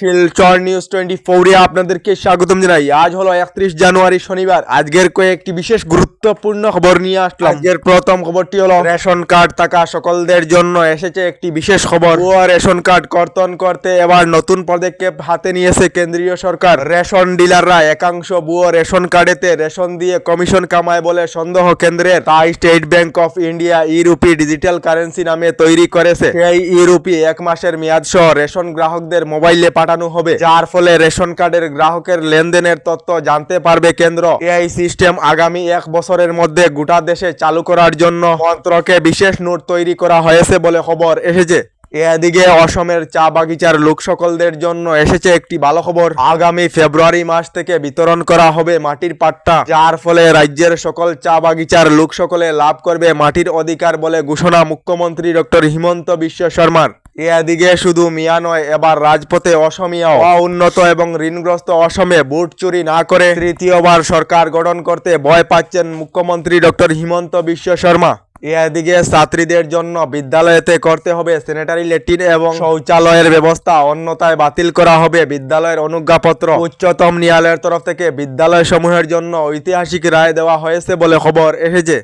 Silchar news twenty ফোরে আপনাদেরকে স্বাগতম জানাই। আজ হলো একত্রিশ জানুয়ারি শনিবার। আজকের কয়েকটি বিশেষ গুরুত্বপূর্ণ খবর নিয়ে আসলাম। আজকের প্রথম খবরটি হলো রেশন কার্ড থাকা সকলদের জন্য এসেছে একটি বিশেষ খবর। ও রেশন কার্ড কর্তন করতে এবার নতুন পদক্ষেপ হাতে নিয়েছে কেন্দ্রীয় সরকার। রেশন ডিলাররা একাংশ ভুয়ো রেশন কার্ডেতে রেশন দিয়ে কমিশন কামায় বলে সন্দেহ কেন্দ্রের। তাই state bank of India e rupee digital currency নামে তৈরি করেছে। সেই ইউরুপি এক মাসের মেয়াদ সহ রেশন গ্রাহকদের মোবাইলে পাঠানো হবে। যার ফলে রেশন কার্ডের গ্রাহকের লেনদেনের তথ্য জানতে পারবে কেন্দ্র। এই সিস্টেম আগামী এক বছরের মধ্যে গোটা দেশে চালু করার জন্য মন্ত্রকে বিশেষ নোট তৈরি করা হয়েছে বলে খবর এসেছে। এদিকে অসমের চা বাগিচার লোক সকলদের জন্য এসেছে একটি ভালো খবর আগামী ফেব্রুয়ারি মাস থেকে বিতরণ করা হবে মাটির পাট্টা, যার ফলে রাজ্যের সকল চা বাগিচার লোক সকলে লাভ করবে মাটির অধিকার বলে ঘোষণা মুখ্যমন্ত্রী ডক্টর হিমন্ত বিশ্ব শর্মার। এদিকে শুধু মিয়া নয়, এবার রাজপথে অসমিয়াও উন্নত এবং ঋণগ্রস্ত অসমে বুট চুরি না করে তৃতীয়বার সরকার গঠন করতে ভয় পাচ্ছেন মুখ্যমন্ত্রী ডক্টর হিমন্ত বিশ্ব শর্মা। এদিকে ছাত্রীদের জন্য বিদ্যালয়েতে করতে হবে স্যানিটারি ল্যাট্রিন এবং শৌচালয়ের ব্যবস্থা। অন্যথায় বাতিল করা হবে বিদ্যালয়ের অনুজ্ঞাপত্র। উচ্চতম ন্যায়ালয়ের তরফ থেকে বিদ্যালয় সমূহের জন্য ঐতিহাসিক রায় দেওয়া হয়েছে বলে খবর এসেছে।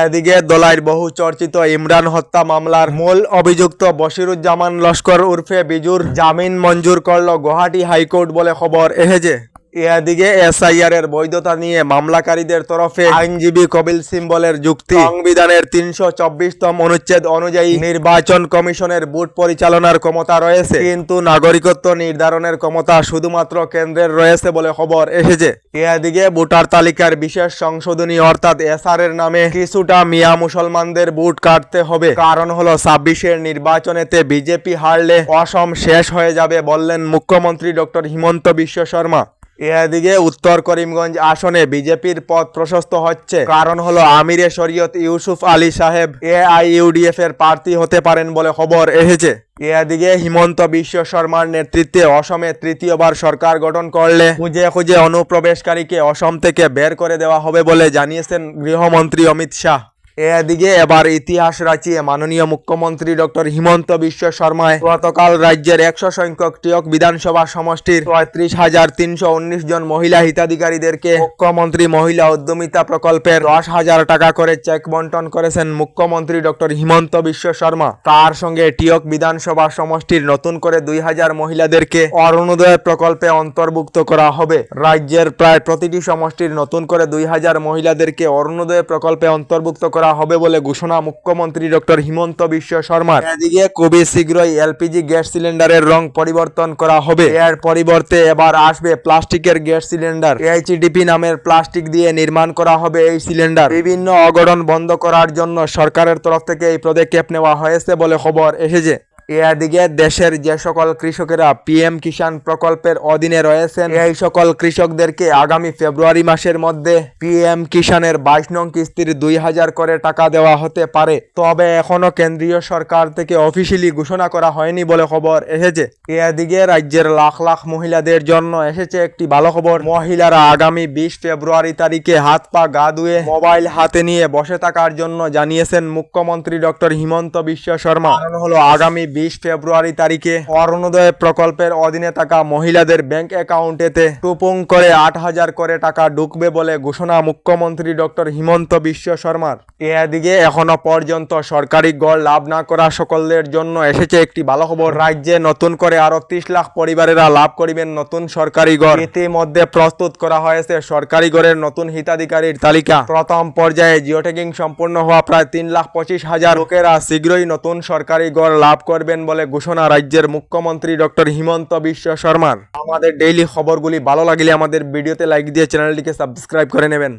এদিকে দলাইর বহু চর্চিত ইমরান হত্যা মামলার মূল অভিযুক্ত বশিরুজ্জামান লস্কর উর্ফে বিজুর জামিন মঞ্জুর করল গুয়াহাটি হাইকোর্ট বলে খবর এসেছে। এদিকে এসআইআর এর বৈধতা নিয়ে মামলাকারীদের তরফে আইনজীবী কপিল সিম্বলের যুক্তি। সংবিধানের তিনশো চব্বিশতম অনুচ্ছেদ অনুযায়ী নির্বাচন কমিশনের বুট পরিচালনার ক্ষমতা রয়েছে। কিন্তু নাগরিকত্ব নির্ধারণের ক্ষমতা শুধুমাত্র কেন্দ্রের রয়েছে বলে খবর এসেছে। এদিকে ভোটার তালিকার বিশেষ সংশোধনী অর্থাৎ এসআর এর নামে কিছুটা মিয়া মুসলমানদের বুট কাটতে হবে। কারণ হলো ছাব্বিশের নির্বাচনেতে বিজেপি হারলে অসম শেষ হয়ে যাবে বললেন মুখ্যমন্ত্রী ডক্টর হিমন্ত বিশ্ব শর্মা। এদিকে উত্তর করিমগঞ্জ আসনে বিজেপির পথ প্রশস্ত হচ্ছে। কারণ হলো আমিরে শরীয়ত ইউসুফ আলী সাহেব এআইইউডিএফ এর প্রার্থী হতে পারেন বলে খবর এসেছে। এদিকে হিমন্ত বিশ্ব শর্মার নেতৃত্বে অসমে তৃতীয়বার সরকার গঠন করলে খুঁজে খুঁজে অনুপ্রবেশকারীকে অসম থেকে বের করে দেওয়া হবে বলে জানিয়েছেন গৃহমন্ত্রী অমিত শাহ। এদিকে এবার ইতিহাস রাচিয়ে মাননীয় মুখ্যমন্ত্রী ডক্টর হিমন্ত বিশ্ব শর্মায় গতকাল রাজ্যের একশো সংখ্যক টিয়ক বিধানসভা সমষ্টির পঁয়ত্রিশ হাজার তিনশো উনিশ জন মহিলা হিতাধিকারীদেরকে মুখ্যমন্ত্রী মহিলা উদ্যমিতা প্রকল্পের দশ হাজার টাকা করে চেক বন্টন করেছেন মুখ্যমন্ত্রী ডক্টর হিমন্ত বিশ্ব শর্মা। তার সঙ্গে টিয়ক বিধানসভা সমষ্টির নতুন করে দুই হাজার মহিলাদেরকে অরুণোদয় প্রকল্পে অন্তর্ভুক্ত করা হবে। রাজ্যের প্রায় প্রতিটি সমষ্টির নতুন করে দুই হাজার মহিলাদেরকে অরুণোদয় প্রকল্পে অন্তর্ভুক্ত করা হবে বলে ঘোষণা মুখ্যমন্ত্রী ডক্টর হিমন্ত বিশ্ব শর্মার। এদিকে খুবই শীঘ্রই এলপিজি গ্যাস সিলিন্ডারের রং পরিবর্তন করা হবে। এর পরিবর্তে এবার আসবে প্লাস্টিকের গ্যাস সিলিন্ডার। এইচডিপি নামের প্লাস্টিক দিয়ে নির্মাণ করা হবে এই সিলিন্ডার। বিভিন্ন অগড়ন বন্ধ করার জন্য সরকারের তরফ থেকে এই পদক্ষেপ নেওয়া হয়েছে বলে খবর এসেছে। এদিকে দেশের যে সকল কৃষকেরা পিএম কিষাণ প্রকল্পের অধীনে রয়েছেন, এই সকল কৃষকদেরকে আগামী ফেব্রুয়ারি মাসের মধ্যে পিএম কিষাণের বাইশ নং কিস্তির দুই হাজার করে টাকা দেওয়া হতে পারে। তবে এখনও কেন্দ্রীয় সরকার থেকে অফিসিয়ালি ঘোষণা করা হয়নি বলে খবর এসেছে। এদিকে রাজ্যের লাখ লাখ মহিলাদের জন্য এসেছে একটি ভালো খবর। মহিলারা আগামী বিশ ফেব্রুয়ারি তারিখে হাত পা গা ধুয়ে মোবাইল হাতে নিয়ে বসে থাকার জন্য জানিয়েছেন মুখ্যমন্ত্রী ডক্টর হিমন্ত বিশ্ব শর্মা। হলো আগামী বিশ ফেব্রুয়ারি তারিখে অরুণোদয় প্রকল্পের অধীনে থাকা মহিলাদের ব্যাংক অ্যাকাউন্টেতে টুপুং করে আট হাজার করে টাকা ঢুকবে বলে ঘোষণা মুখ্যমন্ত্রী ডক্টর হিমন্ত বিশ্ব শর্মার। এদিকে এখনও পর্যন্ত সরকারি গড় লাভ না করা সকলদের জন্য এসেছে একটি ভালো খবর। রাজ্যে নতুন করে আরও ত্রিশ লাখ পরিবারেরা লাভ করিবেন নতুন সরকারি গড়। ইতিমধ্যে প্রস্তুত করা হয়েছে সরকারি গড়ের নতুন হিতাধিকারীর তালিকা। প্রথম পর্যায়ে জিওটেকিং সম্পূর্ণ হওয়া প্রায় তিন লাখ পঁচিশ হাজার লোকেরা শীঘ্রই নতুন সরকারি গড় লাভ করবেন বলে ঘোষণা রাজ্যের মুখ্যমন্ত্রী ডক্টর হিমন্ত বিশ্ব শর্মার। আমাদের ডেইলি খবরগুলি ভালো লাগলে আমাদের ভিডিওতে লাইক দিয়ে চ্যানেলটিকে সাবস্ক্রাইব করে নেবেন।